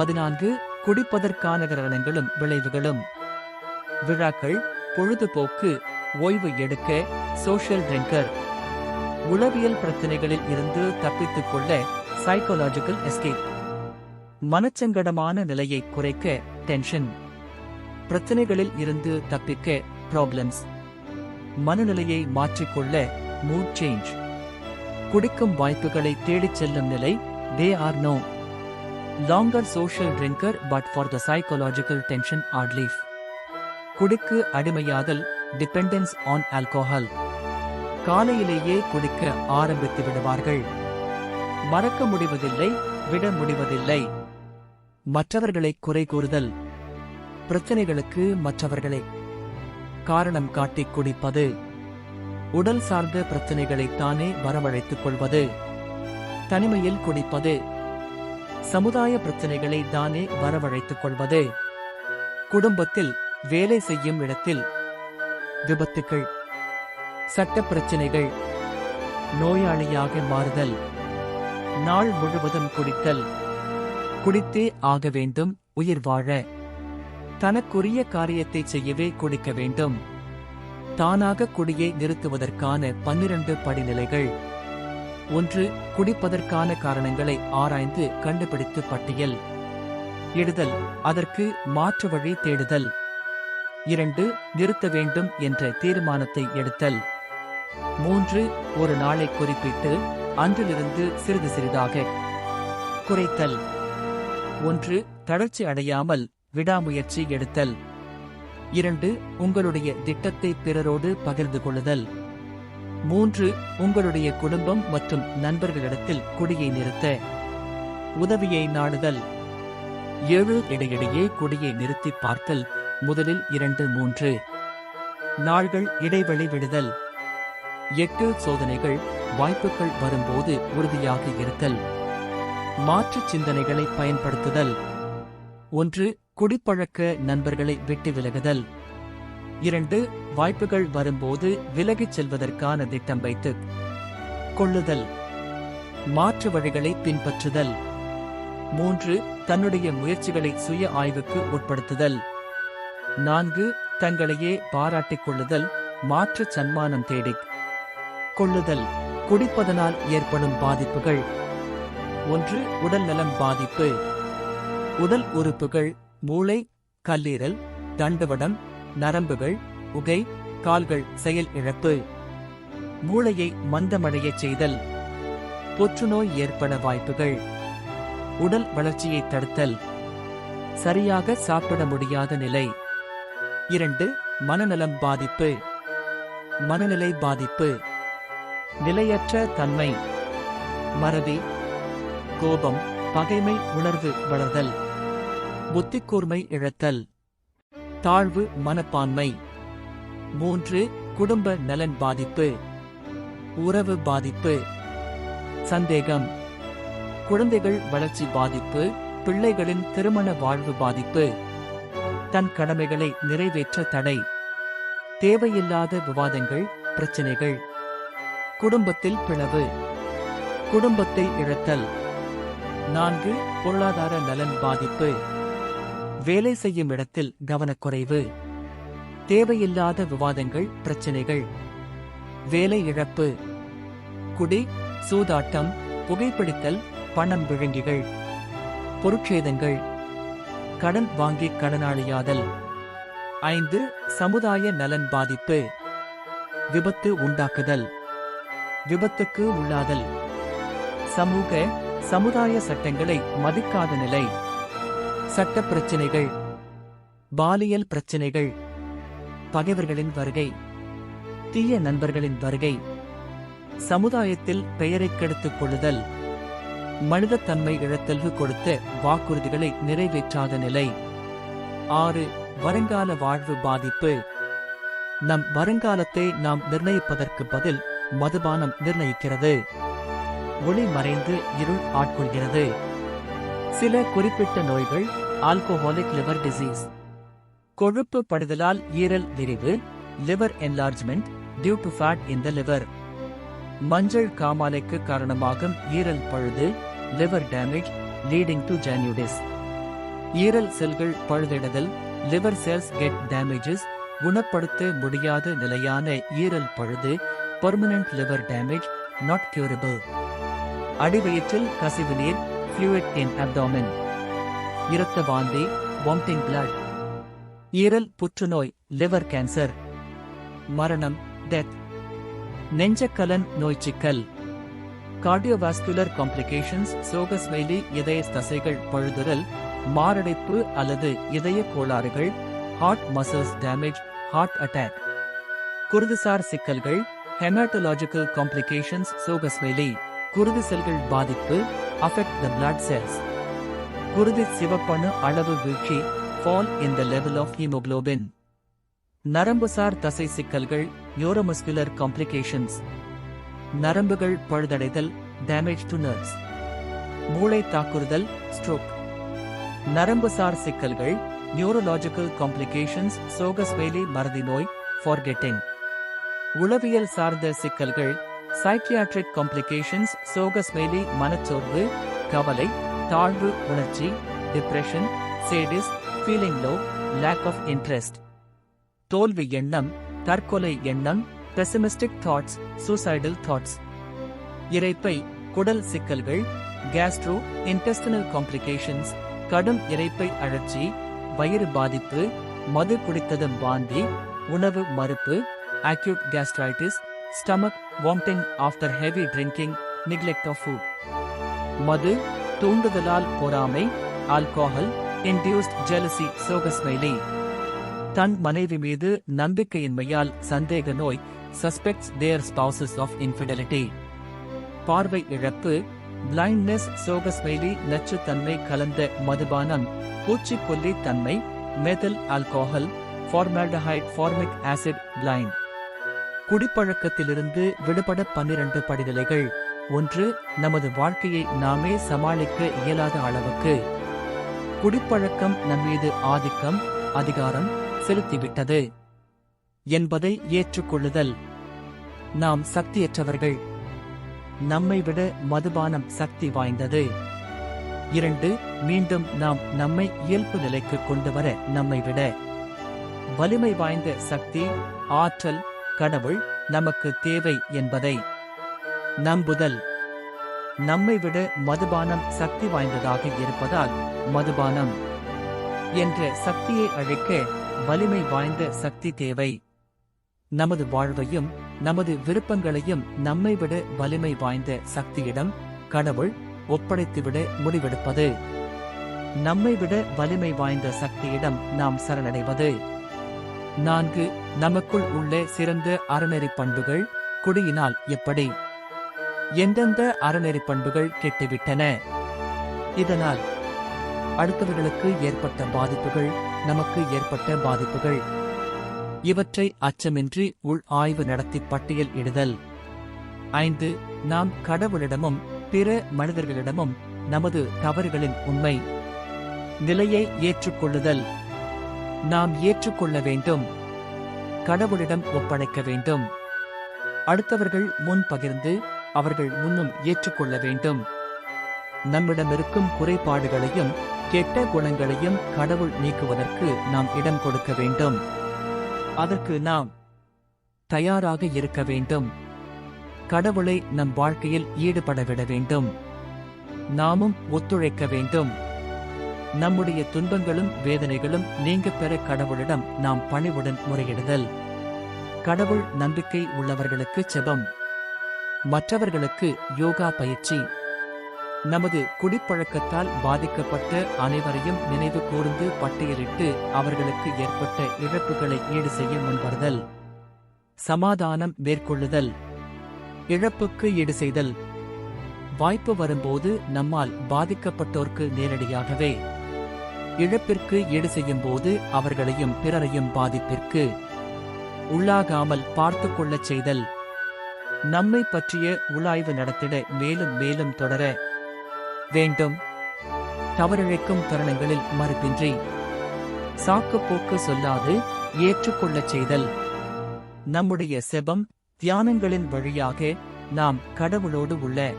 பதினான்கு குடிப்பதற்கான காரணங்களும் விளைவுகளும். விழாக்கள் பொழுதுபோக்கு ஓய்வு எடுக்க சோஷியல் ட்ரிங்கர் உளவியல் பிரச்சனைகளில் இருந்து தப்பித்துக் கொள்ள சைக்காலஜிக்கல் எஸ்கேப் மனச்சங்கடமான நிலையை குறைக்க டென்ஷன் பிரச்சனைகளில் இருந்து தப்பிக்க ப்ராப்ளம்ஸ் மனநிலையை மாற்றிக்கொள்ள மூட் சேஞ்ச் குடிக்கும் வாய்ப்புகளை தேடிச் செல்லும் நிலை they are no longer social drinker but for the psychological tension add லீஃப் குடிக்கு அடிமையாதல் டிபெண்டன்ஸ் ஆன் ஆல்கோஹால் காலையிலேயே குடிக்க ஆரம்பித்து விடுவார்கள். மறக்க முடிவதில்லை விட முடிவதில்லை. மற்றவர்களை குறை கூறுதல். பிரச்சனைகளுக்கு மற்றவர்களை காரணம் காட்டிக் குடிப்பது. உடல் சார்ந்த பிரச்சனைகளை தானே வரவழைத்துக் கொள்வது. தனிமையில் குடிப்பது. சமுதாய பிரச்சனைகளை தானே வரவழைத்துக் கொள்வது. குடும்பத்தில் வேலை செய்யும் இடத்தில் விபத்துக்கள் சட்ட பிரச்சனைகள் நோயாளியாக மாறுதல் நாள் முழுவதும் குடித்தல் குடித்தே ஆக வேண்டும் உயிர் வாழ. தனக்குரிய காரியத்தை செய்யவே குடிக்க வேண்டும். தானாக குடியை நிறுத்துவதற்கான பன்னிரண்டு படிநிலைகள். ஒன்று குடிப்பதற்கான காரணங்களை ஆராய்ந்து கண்டுபிடித்து பட்டியல். இடுதல் அதற்கு மாற்று வழி தேடுதல். இரண்டு நிறுத்த வேண்டும் என்ற தீர்மானத்தை எடுத்தல். மூன்று ஒரு நாளை குறிப்பிட்டு அன்றிலிருந்து சிறிது சிறிதாக குறைத்தல். ஒன்று தளர்ச்சி அடையாமல் விடாமுயற்சி எடுத்தல். இரண்டு உங்களுடைய திட்டத்தை பிறரோடு பகிர்ந்து கொள்ளுதல். மூன்று உங்களுடைய குடும்பம் மற்றும் நண்பர்களிடத்தில் குடியை நிறுத்த. உதவியை நாடுதல். ஏழு இடையிடையே குடியை நிறுத்தி பார்த்தல். முதலில் இரண்டு மூன்று. நாள்கள் இடைவெளி விடுதல். எட்டு சோதனைகள் வாய்ப்புகள் வரும்போது உறுதியாக இருத்தல். மாற்று சிந்தனைகளை பயன்படுத்துதல். ஒன்று குடிப்பழக்க நண்பர்களை விட்டு விலகுதல். இரண்டு வாய்ப்புகள் வரும்போது விலகிச் செல்வதற்கான திட்டம் வைத்து கொள்ளுதல் மாற்று வழிகளை பின்பற்றுதல். மூன்று தன்னுடைய முயற்சிகளை சுய ஆய்வுக்கு உட்படுத்துதல். நான்கு தங்களையே பாராட்டிக் கொள்ளுதல் மாற்று சன்மானம் தேடி கொள்ளுதல். குடிப்பதனால் ஏற்படும் பாதிப்புகள். ஒன்று உடல் நலம் பாதிப்பு. உடல் உறுப்புகள் மூளை கல்லீரல் தண்டுவடம் நரம்புகள் உகை கால்கள் செயல் இழப்பு. மூளையை மந்தமடையச் செய்தல். புற்றுநோய் ஏற்பட வாய்ப்புகள். உடல் வளர்ச்சியை தடுத்தல். சரியாக சாப்பிட முடியாத நிலை. இரண்டு மனநலம் பாதிப்பு. மனநிலை பாதிப்பு. நிலையற்ற தன்மை. மறதி. கோபம் பகைமை உணர்வு வளர்தல். புத்திக்கூர்மை இழத்தல். தாழ்வு மனப்பான்மை. மூன்று குடும்ப நலன் பாதிப்பு. உறவு பாதிப்பு. சந்தேகம். குழந்தைகள் வளர்ச்சி பாதிப்பு பிள்ளைகளின் திருமண வாழ்வு பாதிப்பு. தன் கடமைகளை நிறைவேற்ற தடை. தேவையில்லாத விவாதங்கள் பிரச்சனைகள். குடும்பத்தில் பிளவு. குடும்பத்தை இழத்தல். நான்கு பொருளாதார நலன் பாதிப்பு. வேலை செய்யும் இடத்தில் கவனக்குறைவு. தேவையில்லாத விவாதங்கள் பிரச்சனைகள். வேலை இழப்பு. குடி சூதாட்டம் புகைப்பிடித்தல் பணம் விழுங்கிகள். பொருட்சேதங்கள். கடன் வாங்கி கடனாளியாதல். ஐந்து சமுதாய நலன் பாதிப்பு. விபத்து உண்டாக்குதல். விபத்துக்கு உள்ளாதல். சமூக சமுதாய சட்டங்களை மதிக்காத நிலை. சட்ட பிரச்சினைகள். பாலியல் பிரச்சினைகள். பகைவர்களின் வருகை தீய நண்பர்களின் வருகை சமுதாயத்தில் பெயரை கெடுத்துக் கொள்ளுதல் மனிதத்தன்மை இழத்தல்வு கொடுத்த வாக்குறுதிகளை நிறைவேற்றாத நிலை. ஆறு வருங்கால வாழ்வு பாதிப்பு. நம் வருங்காலத்தை நாம் நிர்ணயிப்பதற்கு பதில் மதுபானம் நிர்ணயிக்கிறது. ஒளி மறைந்து இருள் ஆட்கொள்கிறது. சில குறிப்பிட்ட நோய்கள் ஆல்கோஹாலிக் லிவர் டிசீஸ் கொழுப்பு படுதலால் ஈரல் விரிவு liver enlargement due to fat in the liver மஞ்சள் காமாலைக்கு காரணமாகும் ஈரல் பழுது liver damage leading to jaundice ஈரல் செல்கள் பழுதிடுதல் லிவர் செல்ஸ் கெட் டேமேஜஸ் குணப்படுத்த முடியாத நிலையான ஈரல் பழுது permanent liver damage not curable அடிவயிற்றில் கசிவு நீர் ஃப்ளூயிட் இன் அப்டாமின் இரத்த வாந்தி வாமிட்டிங் பிளட் ஈரல் புற்றுநோய் லிவர் கேன்சர் மரணம் டெத் நெஞ்சக்கலன் நோய்ச்சிக்கல் கார்டியோவாஸ்குலர் காம்ப்ளிகேஷன்ஸ் சோகஸ் வெயிலி இதய தசைகள் பழுதுரல் மாரடைப்பு அல்லது இதய கோளாறுகள் heart muscles damage heart attack குருதுசார் சிக்கல்கள் ஹெமாட்டோலாஜிக்கல் காம்ப்ளிகேஷன்ஸ் சோகஸ் வெயிலி குருதி செல்கள் பாதிப்பு அஃபெக்ட் த பிளட் செல்ஸ் குருதி சிவப்பணு அளவு வீழ்ச்சி fall in the level of haemoglobin நரம்புசார் தசை சிக்கல்கள் நியூரோமஸ்குலர் காம்ப்ளிகேஷன்ஸ் நரம்புகள் பழுதடைதல் டேமேஜ் டு நர்வ்ஸ் மூளை தாக்குறுதல் ஸ்ட்ரோக் நரம்புசார் சிக்கல்கள் நியூரோலாஜிக்கல் காம்ப்ளிகேஷன்ஸ் சோகஸ்வேலி மறதி நோய் ஃபார்கெட்டிங் உளவியல் சார்ந்த சிக்கல்கள் சைக்கியாட்ரிக் காம்ப்ளிகேஷன்ஸ் சோகஸ்வேலி மனச்சோர்வு கவலை தாழ்வு உணர்ச்சி depression sadness feeling low lack of interest தோல்வி எண்ணம் தற்கொலை எண்ணம் பெசிமிஸ்டிக் தாட்ஸ் சூசைடல் தாட்ஸ் இறைப்பை குடல் சிக்கல்கள் கேஸ்ட்ரோ இன்டெஸ்டினல் காம்ப்ளிகேஷன்ஸ் கடும் இறைப்பை அழற்சி வயிறு பாதிப்பு மது குடித்ததும் வாந்தி உணவு மறுப்பு acute gastritis stomach vomiting after heavy drinking neglect of food. மது தூண்டுதலால் பொறாமை ஆல்கோஹல் இன்டியூஸ்ட் ஜெலசி சோகஸ்மைலி தன் மனைவி மீது நம்பிக்கையின்மையால் சந்தேக நோய் suspects their spouses of infidelity பார்வை இழப்பு பிளைண்ட்னஸ் சோகஸ்மெய்லி நச்சுத்தன்மை கலந்த மதுபானம் பூச்சிக்கொல்லி தன்மை methyl alcohol formaldehyde formic acid blind குடிப்பழக்கத்திலிருந்து விடுபட பன்னிரண்டு படிநிலைகள். ஒன்று நமது வாழ்க்கையை நாமே சமாளிக்க இயலாத அளவுக்கு. குடிப்பழக்கம் நம்மீது ஆதிக்கம் அதிகாரம் செலுத்திவிட்டது. என்பதை ஏற்றுக்கொள்ளுதல். நாம் சக்தியற்றவர்கள். நம்மை விட மதுபானம் சக்தி வாய்ந்தது. இரண்டு மீண்டும் நாம் நம்மை இயல்பு நிலைக்கு கொண்டு வர நம்மை விட. வலிமை வாய்ந்த சக்தி ஆற்றல் கடவுள் நமக்கு தேவை என்பதை. நம்புதல். நம்மை விட மதுபானம் சக்தி வாய்ந்ததாக இருப்பதால் மதுபானம் என்ற சக்தியை அழைக்க வலிமை வாய்ந்த சக்தி தேவை. நமது வாழ்வையும் நமது விருப்பங்களையும் நம்மை விட வலிமை வாய்ந்த சக்தியிடம் கடவுள் ஒப்படைத்துவிட முடிவெடுப்பது. நம்மை விட வலிமை வாய்ந்த சக்தியிடம் நாம் சரணடைவது. நான்கு நமக்குள் உள்ள சிறந்த அறநெறி பண்புகள் குடியினால் எப்படி? எந்தெந்த அறநெறி பண்புகள் கெட்டுவிட்டன? இதனால் அடுத்தவர்களுக்கு ஏற்பட்ட பாதிப்புகள் நமக்கு ஏற்பட்ட பாதிப்புகள். இவற்றை அச்சமின்றி உள் ஆய்வு நடத்தி பட்டியல் இடுதல். ஐந்து நாம் கடவுளிடமும் பிற மனிதர்களிடமும் நமது தவறுகளின் உண்மை. நிலையை ஏற்றுக்கொள்ளுதல். நாம் ஏற்றுக்கொள்ள வேண்டும். கடவுளிடம் ஒப்படைக்க வேண்டும். அடுத்தவர்கள் முன் பகிர்ந்து அவர்கள் முன்னும் ஏற்றுக்கொள்ள வேண்டும். நம்மிடமிருக்கும் குறைபாடுகளையும் கெட்ட குணங்களையும் கடவுள் நீக்குவதற்கு நாம் இடம் கொடுக்க வேண்டும். அதற்கு நாம் தயாராக இருக்க வேண்டும். கடவுளை நம் வாழ்க்கையில் ஈடுபட விட வேண்டும். நாமும் ஒத்துழைக்க வேண்டும். நம்முடைய துன்பங்களும் வேதனைகளும் நீங்க பெற கடவுளிடம் நாம் பணிவுடன் முறையிடுதல். கடவுள் நம்பிக்கை உள்ளவர்களுக்கு செபம். மற்றவர்களுக்கு யோகா பயிற்சி. நமது குடிப்பழக்கத்தால் பாதிக்கப்பட்ட அனைவரையும் நினைவு கூர்ந்து பட்டியலிட்டு அவர்களுக்கு ஏற்பட்ட இழப்புகளை ஈடு செய்ய முன்வருதல். சமாதானம் மேற்கொள்ளுதல். இழப்புக்கு ஈடு செய்தல். வாய்ப்பு வரும்போது நம்மால் பாதிக்கப்பட்டோர்க்கு நேரடியாகவே இழப்பிற்கு ஈடு செய்யும் போது அவர்களையும் பிறரையும் பாதிப்பிற்கு உள்ளாகாமல் பார்த்து கொள்ளச் செய்தல். நம்மை பற்றிய உலாய்வு நடத்திட மேலும் மேலும் தொடர வேண்டும். தவறிழைக்கும் தருணங்களில் மறுப்பின்றி. சாக்குப்போக்கு சொல்லாது ஏற்றுக்கொள்ளச் செய்தல். நம்முடைய செபம் தியானங்களின் வழியாக நாம் கடவுளோடு உள்ள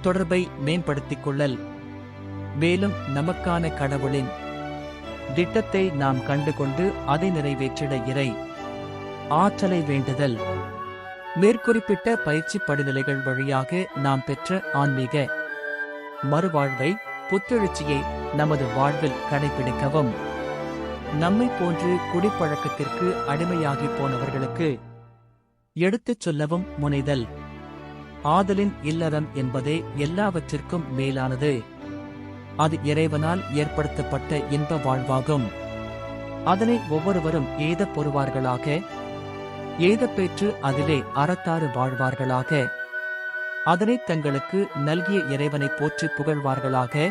தொடர்பை மேம்படுத்திக் கொள்ளல். மேலும் நமக்கான கடவுளின் திட்டத்தை நாம் கண்டுகொண்டு அதை நிறைவேற்றிட இறை ஆற்றலை வேண்டுதல். மேற்குறிப்பிட்ட பயிற்சி படிநிலைகள் வழியாக நாம் பெற்ற ஆன்மீக மறுவாழ்வை புத்தெழுச்சியை நமது வாழ்வில் கடைபிடிக்கவும். நம்மை போன்று குடிப்பழக்கத்திற்கு அடிமையாகி போனவர்களுக்கு எடுத்துச் சொல்லவும் முனைதல். ஆதலின் இல்லறம் என்பதே எல்லாவற்றிற்கும் மேலானது. அது இறைவனால் ஏற்படுத்தப்பட்ட இன்ப வாழ்வாகும். அதனை ஒவ்வொருவரும் ஏதப் பொறுவார்களாக? ஏதப்பேற்று அதிலே அறத்தாறு வாழ்வார்களாக? அதனை தங்களுக்கு நல்கிய இறைவனை போற்றி புகழ்வார்களாக.